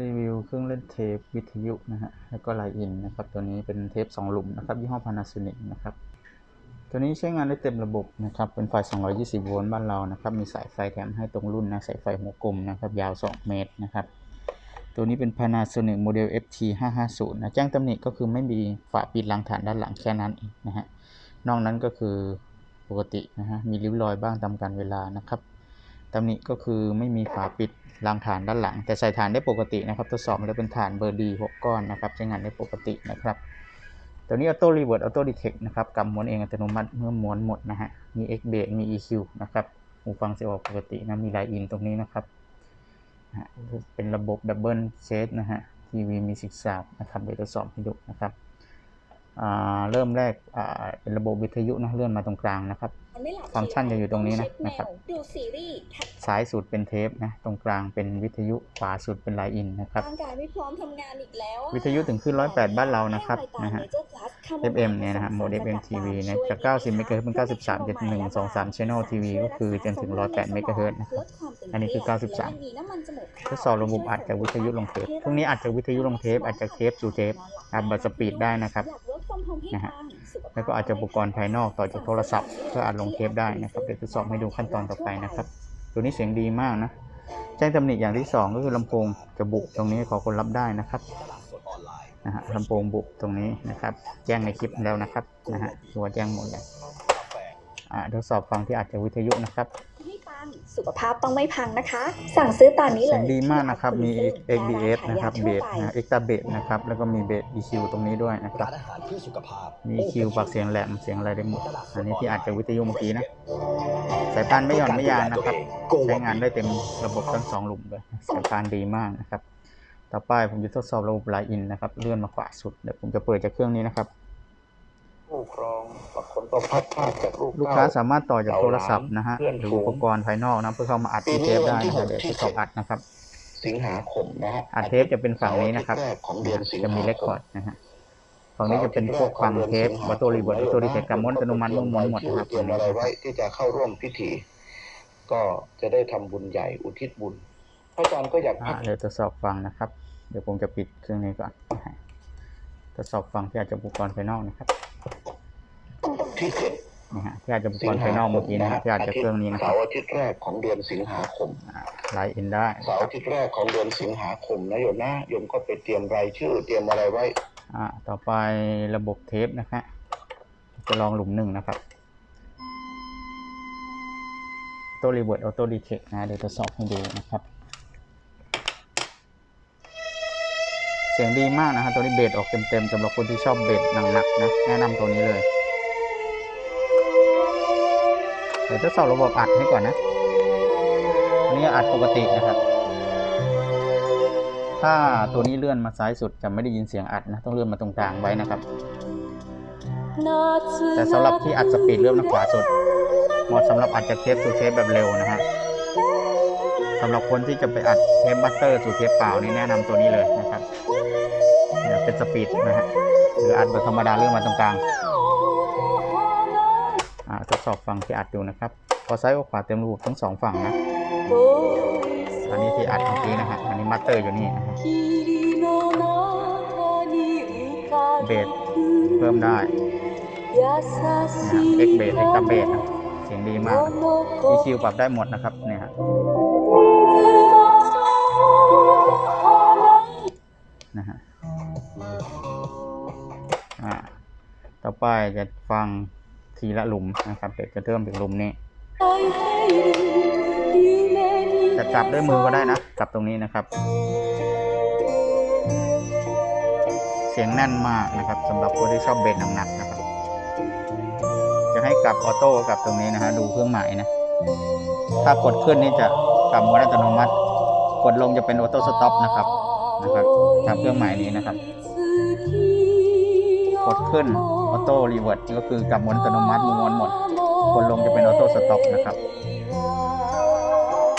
รีวิวเครื่องเล่นเทปวิทยุนะฮะ แล้วก็ไลน์อินนะครับ ตัวนี้เป็นเทป 2 หลุมนะครับ ยี่ห้อ Panasonic นะครับ ตัวนี้ใช้งานได้เต็มระบบนะครับ เป็นไฟ 220 โวลต์บ้านเรานะครับ มีสายไฟแถมให้ตรงรุ่นนะ สายไฟหัวกลมนะครับ ยาว 2 เมตรนะครับ ตัวนี้เป็น Panasonic Model FT 550นะ แจ้งตำหนิก็คือไม่มีฝาปิดล้างฐานด้านหลังแค่นั้นเองนะฮะ นอกนั้นก็คือปกตินะฮะ มีริ้วรอยบ้างตามกาลเวลานะครับ ตำหนิก็คือไม่มีฝาปิดรางฐานด้านหลัง แต่ใส่ฐานได้ปกตินะครับทดสอบแล้วเป็นฐานเบอร์ดี6ก้อนนะครับใช้งานได้ปกตินะครับตัวนี้ Auto Revert Auto Detect นะครับกำม้วนเองอัตโนมัติเมื่อม้วนหมดนะฮะมี X Bass มี EQ นะครับหูฟังเสียงออกปกตินะมีไลน์อินตรงนี้นะครับเป็นระบบ Double Shade นะฮะทีวีมีสิกซาวนะครับเดี๋ยวทดสอบให้ดูนะครับอ่าเริ่มแรกอ่าเป็นระบบวิทยุนะเลื่อนมาตรงกลางนะครับฟังก์ชันจะอยู่ตรงนี้นะนะครับดูซีรีส์แท็บซ้ายสุดเป็นเทปนะ ตรงกลางเป็นวิทยุ ขวาสุดเป็นไลน์อินนะครับร่างกายไม่พร้อมทำงานอีกแล้วอะวิทยุถึงขึ้น 108 บ้านเรานะครับนะฮะ FM เนี่ยนะฮะโหมด FM TV นะจาก 90 เมกะเฮิรตซ์เป็น 93 71 23 Channel TV ก็คือจนถึง 108 เมกะเฮิรตซ์นะครับ อันนี้คือ 93ทดสอบระบบอัดจากวิทยุลงเทปพวกนี้อัดจากวิทยุลงเทปอัดจากเทปสู่เทปอัดแบบสปีดได้นะครับ นะฮะแล้วก็อาจจะอุปกรณ์ภายนอกต่อจากโทรศัพท์เพื่ออัดลงเทปได้นะครับเดี๋ยวทดสอบให้ดูขั้นตอนต่อไปนะครับ ตัวนี้เสียงดีมากนะแจ้งตำหนิอย่างที่สองก็คือลำโพงจะบุตรงนี้ขอคนรับได้นะครับนะฮะลำโพงบุตรงนี้นะครับ แจ้งในคลิปแล้วนะครับนะฮะตัวแจ้งหมดเลยอ่าทดสอบฟังที่อัดจากวิทยุนะครับ สุขภาพต้องไม่พังนะคะ สั่งซื้อตอนนี้เลยเสียงดีมากนะครับ มี XBS นะครับเบสนะนะ Extra Bass นะครับ แล้วก็มีเบส EQ ตรงนี้ด้วยนะครับ ร้านอาหารเพื่อสุขภาพมี EQ ปรับเสียงแหลม เสียงอะไรได้หมด อันนี้ที่อัดจากวิทยุเมื่อกี้นะ สายพานไม่หย่อนไม่ยานนะครับ ใช้งานได้เต็มระบบทั้งสองหลุมเลย สายพานดีมากนะครับ ต่อไปผมจะทดสอบระบบไลน์อินนะครับ เลื่อนมาขวาสุด เดี๋ยวผมจะเปิดจากเครื่องนี้นะครับ ผู้ครองกับผลประพัดภาพจากรูปลูกค้าสามารถต่อจากโทรศัพท์นะฮะหรืออุปกรณ์ภายนอกนะเพื่อเข้ามาอัดที่เทปได้นะครับเดี๋ยวทดสอบอัดนะครับ สิงหาคมนะฮะอัดเทปจะเป็นฝั่งนี้นะครับเสาร์อาทิตย์แรกของเดือนสิงจะหามีคเรคคอร์ดนะฮะฝั่งนี้จะเป็นพวกฟังเทปวัตถุรีเวิร์ดวัตถุรีเทคกรรมม้วนอัตโนมัติม้วนหมดนะครับเตรียมอะไรไว้ที่จะเข้าร่วมพิธี ก็จะได้ทำบุญใหญ่อุทิศบุญพระอาจารย์ก็อยากอ่าเดี๋ยวทดสอบฟังนะครับ เดี๋ยวผมจะปิดเครื่องนี้ก่อนนะฮะทดสอบฟังที่อาจจะอุปกรณ์ภายนอกนะครับ ที่เจ็ดนะฮะที่อาจจะอุปกรณ์ภายนอกเมื่อกี้นะฮะที่อาจจะเครื่องนี้นะคเสารับร์อาทิตย์แรกของเดือนสิงหาคมไลน์อินได้เสาร์อาทิตย์แรกของเดือนสิงหาคมนะโยมนะโยมก็ไปเตรียมรายชื่อ เตรียมอะไรไว้อ่าต่อไประบบเทปนะฮะจะลองหลุมหนึ่งนะครับตัวรีเวิร์ดออโต้ดีเทคนะเดี๋ยวทดสอบให้ดูนะครับ เสียงดีมากนะฮะตัวนี้เบสออกเต็มๆสำหรับคนที่ชอบเบสหนักๆนะแนะนำตัวนี้เลย ดี๋ยวทดสอบระบบอัดให้ก่อนนะอันนี้อัดปกตินะครับ ถ้าตัวนี้เลื่อนมาซ้ายสุดจะไม่ได้ยินเสียงอัดนะ ต้องเลื่อนมาตรงกลางไว้นะครับ แต่สำหรับที่อัดสปีดเลื่อนมาขวาสุดเหมาะสำหรับอัดจากเทปสู่เทปแบบเร็วนะฮะสำหรับคนที่จะไปอัดเทปบัตเตอร์สู่เทปเปล่านี่แนะนำตัวนี้เลยนะครับเป็นสปีดนะฮะหรืออัดแบบธรรมดาเลื่อนมาตรงกลาง ทดสอบฟังที่อัดดูนะครับพอซ้ายกับขวาเต็มระบบทั้งสองฝั่งนะอันนี้ที่อัดเมื่อกี้นะฮะอันนี้มัตเตอร์อยู่นี่นะฮะเบสเพิ่มได้เอ็กเบสเอ็กตาเบสนะเสียงดีมาก EQ ปรับได้หมดนะครับเนี่ยฮะนะฮะอ่าต่อไปจะฟัง ทีละหลุมนะครับเดี๋ยวจะเริ่มจากหลุมนี้จะจับด้วยมือก็ได้นะจับตรงนี้นะครับ เสียงแน่นมากนะครับสำหรับคนที่ชอบเบสหนักๆนะครับ จะให้กลับออโต้กลับตรงนี้นะฮะดูเครื่องหมายนะ ถ้ากดขึ้นนี่จะกลับม้วนอัตโนมัติ กดลงจะเป็นออโต้สต็อปนะครับนะครับตามเครื่องหมายนี้นะครับก ดขึ้นออโต้รีเวิร์ดก็คือกลับมวนอัตโนมัติม้วนหมดกดลงจะเป็นออโต้สต็อปนะครับ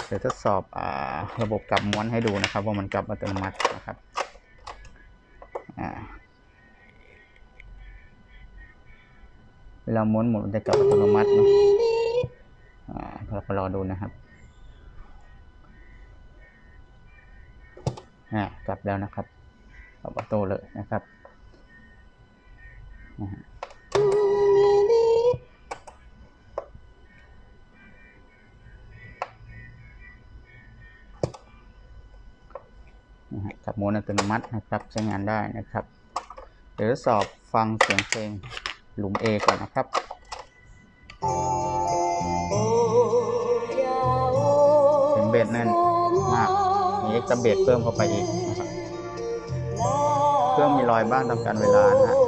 เดี๋ยวทดสอบอาระบบกลับม้วนให้ดูนะครับ ว่ามันกลับอัตโนมัตินะครับอ่าเวลาม้วนหมุนมันจะกลับอัตโนมัติเนาะอ่าเราก็รอดูนะครับอะกลับแล้วนะครับเอาประตูเลยนะครับ นะฮะขับโหมดอัตโนมัตินะครับใช้งานได้นะครับ เดี๋ยวทดสอบฟังเสียงเพลงหลุม A ก่อนนะครับเสียงเบสแน่นมากมีเอ็กซ์เบสเพิ่มเข้าไปอีกนะครับเครื่องมีรอยบ้างตามการเวลานะ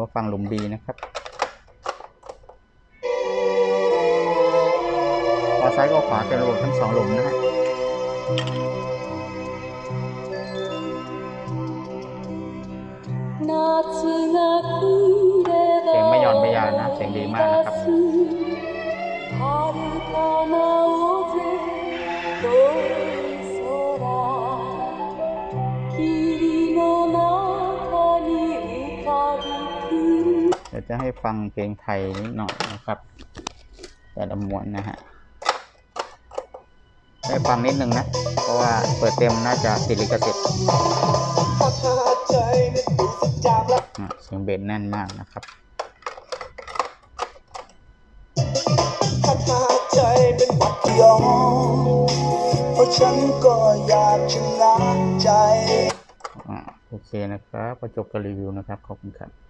ว่าฟังหลุม B นะครับขวาซ้ายก็ขวาเป็นระบบทั้งสองหลุมนะฮะเสียงไม่หย่อนไม่ยานนะ เสียงดีมากนะครับ จะให้ฟังเพลงไทยนิดหน่อยนะครับ แต่ละม้วนนะฮะให้ฟังนิดนึงนะ เพราะว่าเปิดเต็มน่าจะติดลิขสิทธิ์เสียงเบสแน่นมากนะครับใจเป็นวัดยอมเพราะฉันก็อยากชนะใจโอเคนะครับก็จบการรีวิวนะครับ ขอบคุณครับ